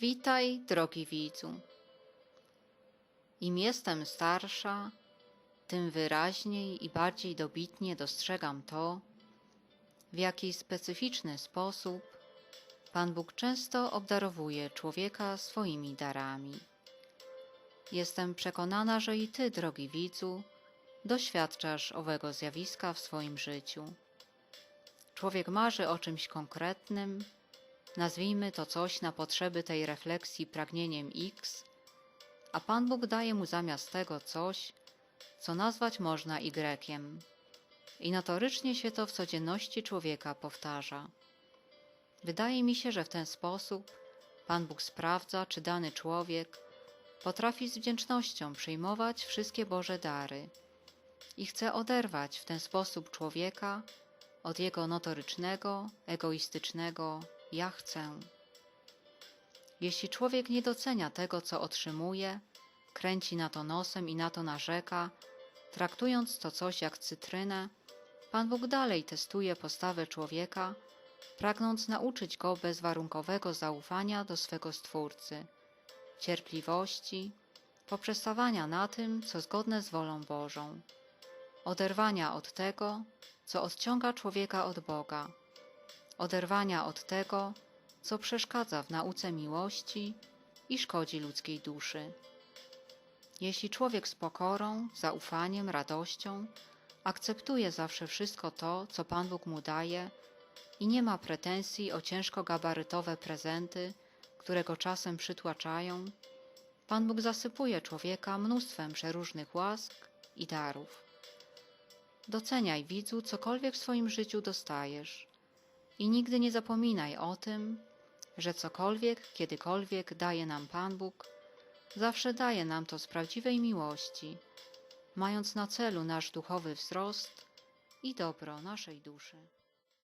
Witaj, drogi widzu. Im jestem starsza, tym wyraźniej i bardziej dobitnie dostrzegam to, w jaki specyficzny sposób Pan Bóg często obdarowuje człowieka swoimi darami. Jestem przekonana, że i Ty, drogi widzu, doświadczasz owego zjawiska w swoim życiu. Człowiek marzy o czymś konkretnym, nazwijmy to coś na potrzeby tej refleksji pragnieniem X, a Pan Bóg daje mu zamiast tego coś, co nazwać można Y. I notorycznie się to w codzienności człowieka powtarza. Wydaje mi się, że w ten sposób Pan Bóg sprawdza, czy dany człowiek potrafi z wdzięcznością przyjmować wszystkie Boże dary i chce oderwać w ten sposób człowieka od jego notorycznego, egoistycznego ja chcę. Jeśli człowiek nie docenia tego, co otrzymuje, kręci na to nosem i na to narzeka, traktując to coś jak cytrynę, Pan Bóg dalej testuje postawę człowieka, pragnąc nauczyć go bezwarunkowego zaufania do swego Stwórcy, cierpliwości, poprzestawania na tym, co zgodne z wolą Bożą, oderwania od tego, co odciąga człowieka od Boga, oderwania od tego, co przeszkadza w nauce miłości i szkodzi ludzkiej duszy. Jeśli człowiek z pokorą, zaufaniem, radością akceptuje zawsze wszystko to, co Pan Bóg mu daje i nie ma pretensji o ciężko gabarytowe prezenty, które go czasem przytłaczają, Pan Bóg zasypuje człowieka mnóstwem przeróżnych łask i darów. Doceniaj, widzu, cokolwiek w swoim życiu dostajesz i nigdy nie zapominaj o tym, że cokolwiek, kiedykolwiek daje nam Pan Bóg, zawsze daje nam to z prawdziwej miłości, mając na celu nasz duchowy wzrost i dobro naszej duszy.